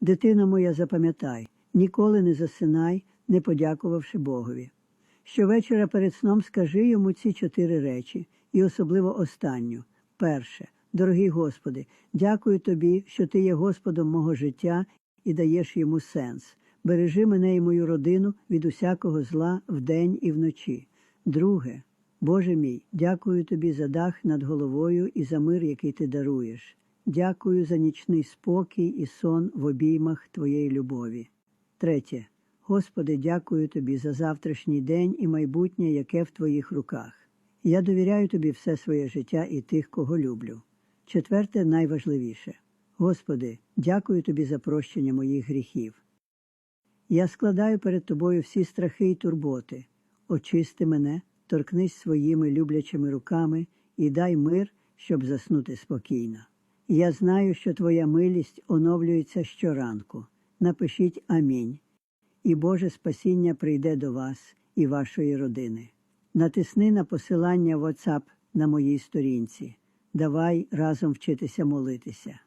Дитино моя, запам'ятай, ніколи не засинай, не подякувавши Богові. Щовечора перед сном скажи йому ці чотири речі, і особливо останню. Перше, дорогий Господи, дякую тобі, що ти є Господом мого життя і даєш йому сенс. Бережи мене і мою родину від усякого зла вдень і вночі. Друге, Боже мій, дякую тобі за дах над головою і за мир, який ти даруєш. Дякую за нічний спокій і сон в обіймах Твоєї любові. Третє. Господи, дякую Тобі за завтрашній день і майбутнє, яке в Твоїх руках. Я довіряю Тобі все своє життя і тих, кого люблю. Четверте, найважливіше. Господи, дякую Тобі за прощення моїх гріхів. Я складаю перед Тобою всі страхи і турботи. Очисти мене, торкнись своїми люблячими руками і дай мир, щоб заснути спокійно. Я знаю, що Твоя милість оновлюється щоранку. Напишіть Амінь. І Боже спасіння прийде до вас і вашої родини. Натисни на посилання WhatsApp на моїй сторінці. Давай разом вчитися молитися.